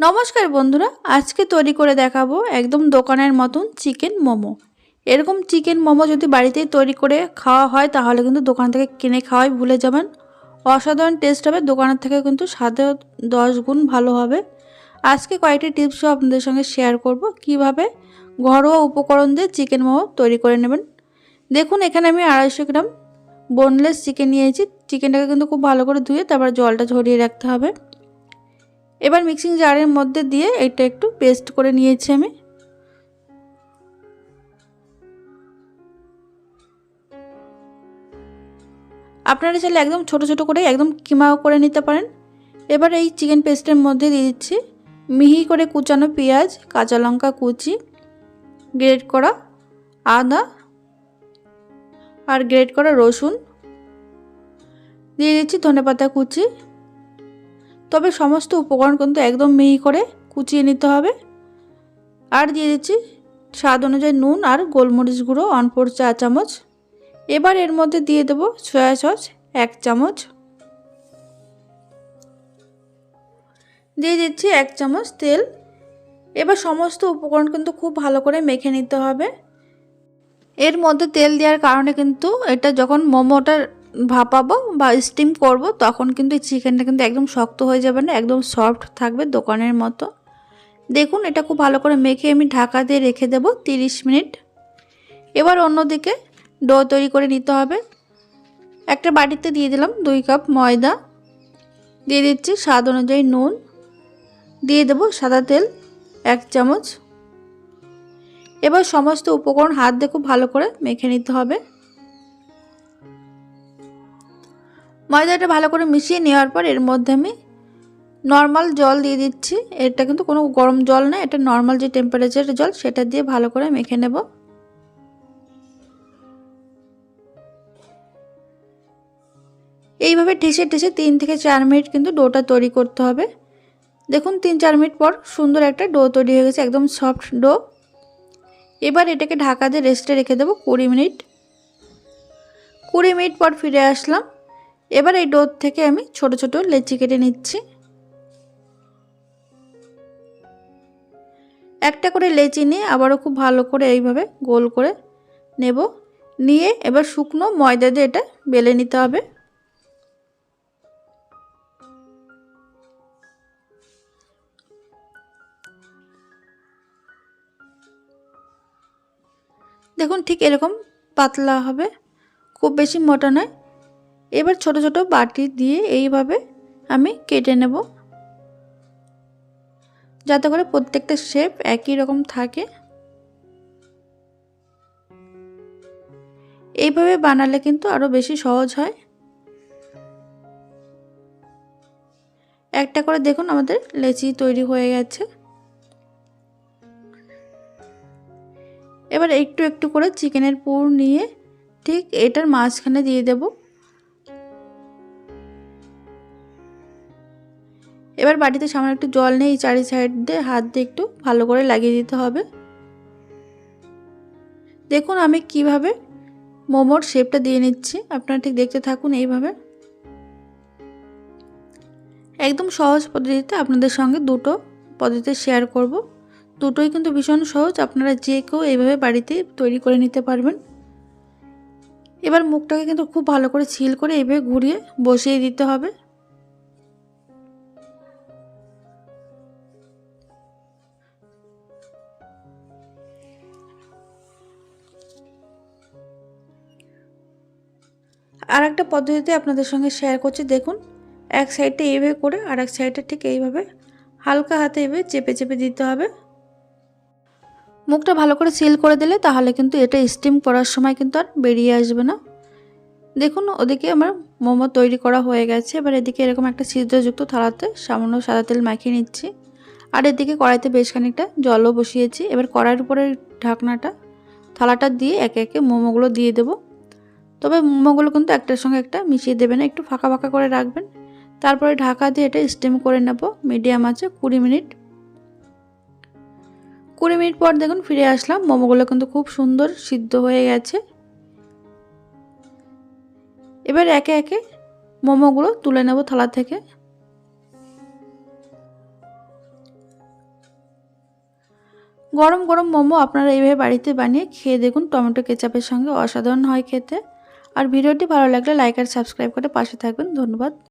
নমস্কার বন্ধুরা, আজকে তৈরি করে দেখাবো একদম দোকানের মতন চিকেন মোমো। এরকম চিকেন মোমো যদি বাড়িতেই তৈরি করে খাওয়া হয়, তাহলে কিন্তু দোকান থেকে কিনে খাওয়াই ভুলে যাবেন। অসাধারণ টেস্ট হবে, দোকানের থেকে কিন্তু সাথে দশ গুণ ভালো হবে। আজকে কয়েকটি টিপসও আপনাদের সঙ্গে শেয়ার করব, কীভাবে ঘরোয়া উপকরণ দিয়ে চিকেন মোমো তৈরি করে নেবেন। দেখুন, এখানে আমি আড়াইশো গ্রাম বোনলেস চিকেন নিয়েছি। চিকেনটাকে কিন্তু খুব ভালো করে ধুয়ে তারপর জলটা ঝরিয়ে রাখতে হবে। এবার মিক্সিং জারের মধ্যে দিয়ে এটা একটু পেস্ট করে নিয়েছি আমি। আপনারা চাইলে একদম ছোট ছোট করে একদম কিমাও করে নিতে পারেন। এবার এই চিকেন পেস্টের মধ্যে দিয়ে দিচ্ছি মিহি করে কুচানো পেঁয়াজ, কাঁচা লঙ্কা কুচি গ্রেট করা আদা আর গ্রেট করা রসুন। দিয়ে দিচ্ছি ধনেপাতা কুচি। তবে সমস্ত উপকরণ কিন্তু একদম মিহি করে কুচিয়ে নিতে হবে। আর দিয়ে দিচ্ছি স্বাদ অনুযায়ী নুন আর গোলমরিচ গুঁড়ো অনপোর চা চামচ। এবার এর মধ্যে দিয়ে দেবো সয়া সস এক চামচ। দিয়ে দিচ্ছি এক চামচ তেল। এবার সমস্ত উপকরণ কিন্তু খুব ভালো করে মেখে নিতে হবে। এর মধ্যে তেল দেওয়ার কারণে কিন্তু এটা যখন মোমোটা ভাপাবো বা স্টিম করব, তখন কিন্তু এই চিকেনটা কিন্তু একদম শক্ত হয়ে যাবে না, একদম সফট থাকবে দোকানের মতো। দেখুন, এটা খুব ভালো করে মেখে আমি ঢাকা দিয়ে রেখে দেব 30 মিনিট। এবার অন্যদিকে ডো তৈরি করে নিতে হবে। একটা বাটিতে দিয়ে দিলাম দুই কাপ ময়দা। দিয়ে দিচ্ছি স্বাদ অনুযায়ী নুন। দিয়ে দেব সাদা তেল, এক চামচ। এবার সমস্ত উপকরণ হাত দিয়ে খুব ভালো করে মেখে নিতে হবে। ময়দাটা ভালো করে মিশিয়ে নেওয়ার পর এর মধ্যে আমি নর্মাল জল দিয়ে দিচ্ছি। এটা কিন্তু কোনো গরম জল না, এটা নর্মাল যে টেম্পারেচারের জল, সেটা দিয়ে ভালো করে মেখে নেব। এইভাবে ঠেসে ঠেসে তিন থেকে চার মিনিট কিন্তু ডোটা তৈরি করতে হবে। দেখুন, তিন চার মিনিট পর সুন্দর একটা ডো তৈরি হয়ে গেছে, একদম সফট ডো। এবার এটাকে ঢাকা দিয়ে রেস্টে রেখে দেবো কুড়ি মিনিট। কুড়ি মিনিট পর ফিরে আসলাম। এবার এই ডোর থেকে আমি ছোট ছোট লেচি কেটে নিচ্ছি। একটা করে লেচি নিয়ে আবারও খুব ভালো করে এইভাবে গোল করে নেব। নিয়ে এবার শুকনো ময়দা দিয়ে এটা বেলে নিতে হবে। দেখুন ঠিক এরকম পাতলা হবে। খুব বেশি মোটা নয়। এবার ছোট ছোট বাটি দিয়ে এইভাবে আমি কেটে নেব। যাতে করে প্রত্যেকটা শেপ একই রকম থাকে। এইভাবে বানালে কিন্তু আরও বেশি সহজ হয়। একটা করে দেখুন আমাদের লেচি তৈরি হয়ে গেছে। এবার একটু একটু করে চিকেনের পুর নিয়ে ঠিক এটার মাঝখানে দিয়ে দেবো। এবার বাটিতে সামান্য একটু জল নেই চারি সাইড দিয়ে হাত দিয়ে একটু ভালো করে লাগিয়ে দিতে হবে। দেখুন আমি কীভাবে মোমোর শেপটা দিয়ে নিচ্ছি। আপনারা ঠিক দেখতে থাকুন এইভাবে। একদম সহজ পদ্ধতিতে আপনাদের সঙ্গে দুটো পদ্ধতি শেয়ার করব। দুটোই কিন্তু ভীষণ সহজ। আপনারা যে কেউ এইভাবে বাড়িতে তৈরি করে নিতে পারবেন। এবার মুখটাকে কিন্তু খুব ভালো করে ছিল করে এইভাবে ঘুরিয়ে বসিয়ে দিতে হবে। আর একটা পদ্ধতিতে আপনাদের সঙ্গে শেয়ার করছি, দেখুন। এক সাইডটা এইভাবে করে আর এক সাইডটা ঠিক এইভাবে হালকা হাতে এইভাবে চেপে চেপে দিতে হবে। মুখটা ভালো করে সিল করে দিলে তাহলে কিন্তু এটা স্টিম করার সময় কিন্তু আর বেরিয়ে আসবে না। দেখুন, ওদিকে আমার মোমো তৈরি করা হয়ে গেছে। এবার এদিকে এরকম একটা ছিদ্রযুক্ত থালাতে সামান্য সাদা তেল মাখিয়ে নিচ্ছি। আর এদিকে কড়াইতে বেশ খানিকটা জলও বসিয়েছি। এবার কড়াইয়ের উপরে ঢাকনাটা, থালাটা দিয়ে একে একে মোমোগুলো দিয়ে দেবো। তবে মোমোগুলো কিন্তু একটার সঙ্গে একটা মিশিয়ে দেবেন, একটু ফাঁকা ফাঁকা করে রাখবেন। তারপরে ঢাকা দিয়ে এটা স্টিম করে নেব মিডিয়াম আছে কুড়ি মিনিট। কুড়ি মিনিট পর দেখুন ফিরে আসলাম, মোমোগুলো কিন্তু খুব সুন্দর সিদ্ধ হয়ে গেছে। এবার একে একে মোমোগুলো তুলে নেব থালা থেকে। গরম গরম মোমো আপনারা এইভাবে বাড়িতে বানিয়ে খেয়ে দেখুন, টমেটো কেচাপের সঙ্গে অসাধারণ হয় খেতে। আর ভিডিওটি ভালো লাগলে লাইক আর সাবস্ক্রাইব করে পাশে থাকবেন। ধন্যবাদ।